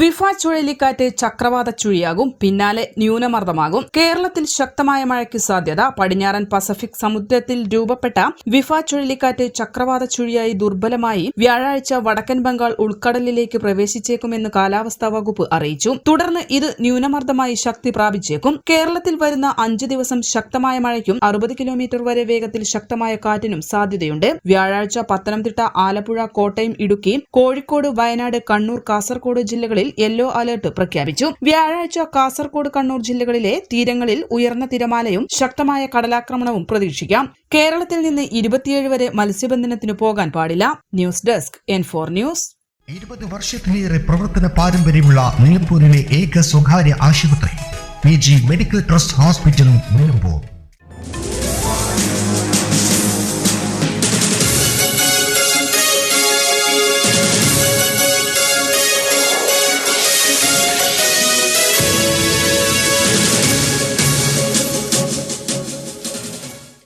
Wipha ചുഴലിക്കാറ്റ് ചക്രവാത ചുഴിയാകും പിന്നാലെ ന്യൂനമർദ്ദമാകും. കേരളത്തിൽ ശക്തമായ മഴയ്ക്ക് സാധ്യത. പടിഞ്ഞാറൻ പസഫിക് സമുദ്രത്തിൽ രൂപപ്പെട്ട വിഫ ചുഴലിക്കാറ്റ് ചക്രവാത ചുഴിയായി ദുർബലമായി വ്യാഴാഴ്ച വടക്കൻ ബംഗാൾ ഉൾക്കടലിലേക്ക് പ്രവേശിച്ചേക്കുമെന്ന് കാലാവസ്ഥാ വകുപ്പ് അറിയിച്ചു. തുടർന്ന് ഇത് ന്യൂനമർദ്ദമായി ശക്തി പ്രാപിച്ചേക്കും. കേരളത്തിൽ വരുന്ന അഞ്ച് ദിവസം ശക്തമായ മഴയ്ക്കും അറുപത് കിലോമീറ്റർ വരെ വേഗത്തിൽ ശക്തമായ കാറ്റിനും സാധ്യതയുണ്ട്. വ്യാഴാഴ്ച പത്തനംതിട്ട ആലപ്പുഴ കോട്ടയം ഇടുക്കി കോഴിക്കോട് വയനാട് കണ്ണൂർ കാസർഗോഡ് ജില്ലകളിൽ യെല്ലോ അലർട്ട് പ്രഖ്യാപിച്ചു. വ്യാഴാഴ്ച കാസർകോട് കണ്ണൂർ ജില്ലകളിലെ തീരങ്ങളിൽ ഉയർന്ന തിരമാലയും ശക്തമായ കടലാക്രമണവും പ്രതീക്ഷിക്കാം. കേരളത്തിൽ നിന്ന് ഇരുപത്തിയേഴ് വരെ മത്സ്യബന്ധനത്തിന് പോകാൻ പാടില്ല. News desk N four news. ഇരുപത് വർഷത്തിലേറെ പ്രവർത്തന പാരമ്പര്യമുള്ള നിലമ്പൂരിലെ ഏക സ്വകാര്യ ആശുപത്രി പി ജി മെഡിക്കൽ ട്രസ്റ്റ് ഹോസ്പിറ്റലും നിലമ്പൂർ.